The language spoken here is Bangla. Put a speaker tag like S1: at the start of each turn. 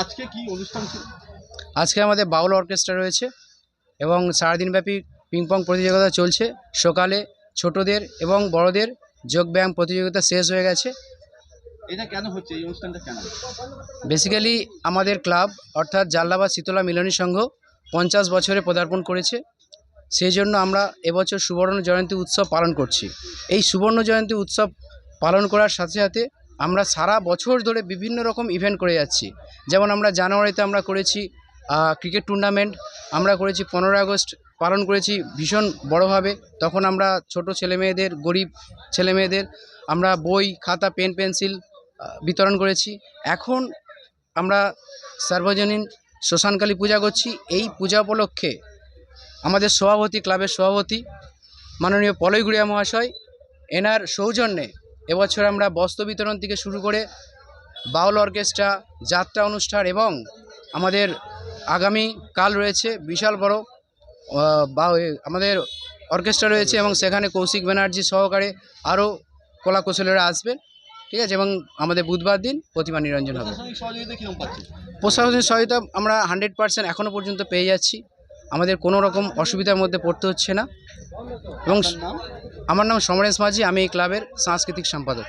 S1: আজকে কি অনুষ্ঠান
S2: আজকে আমাদের বাউল অর্কেস্ট্রা রয়েছে এবং সারাদিনব্যাপী পিংপং প্রতিযোগিতা চলছে। সকালে ছোটদের এবং বড়দের যোগব্যায়াম প্রতিযোগিতা শেষ হয়ে গেছে।
S1: এটা কেন হচ্ছে? এই অনুষ্ঠানটা কেন?
S2: বেসিক্যালি আমাদের ক্লাব অর্থাৎ জাল্লাবাদ শীতলা মিলনী সংঘ পঞ্চাশ বছরে পদার্পণ করেছে। সেই জন্য আমরা এবছর সুবর্ণ জয়ন্তী উৎসব পালন করছি। এই সুবর্ণ জয়ন্তী উৎসব পালন করার সাথে সাথে আমরা সারা বছর ধরে বিভিন্ন রকম ইভেন্ট করে যাচ্ছি। যেমন আমরা জানুয়ারিতে আমরা করেছি ক্রিকেট টুর্নামেন্ট আমরা করেছি পনেরোই আগস্ট পালন করেছি ভীষণ বড়োভাবে। তখন আমরা ছোট ছেলে মেয়েদের গরিব ছেলে মেয়েদের আমরা বই, খাতা পেন পেন্সিল বিতরণ করেছি। এখন আমরা সার্বজনীন শ্মশানকালী পূজা করছি। এই পূজা উপলক্ষে আমাদের সভাপতি, ক্লাবের সভাপতি, মাননীয় পলয় গুড়িয়া মহাশয়, এনার সৌজন্যে এবছর আমরা বস্ত্র বিতরণ থেকে শুরু করে বাউল অর্কেস্ট্রা, যাত্রা অনুষ্ঠান এবং আমাদের আগামী কাল রয়েছে বিশাল বড় বা আমাদের অর্কেস্ট্রা রয়েছে এবং সেখানে কৌশিক ব্যানার্জি সহকারে আরও কলা কৌশলীরা আসবেন। ঠিক আছে? এবং আমাদের বুধবার দিন প্রতিমা নিরঞ্জন হবে।
S1: প্রশাসনিক
S2: সহায়তা আমরা হান্ড্রেড পার্সেন্ট এখনও পর্যন্ত পেয়ে যাচ্ছি। আমাদের কোনো রকম অসুবিধার মধ্যে পড়তে হচ্ছে না। এবং আমার নাম সমরেশ মাঝি আমি এই ক্লাবের সাংস্কৃতিক সম্পাদক।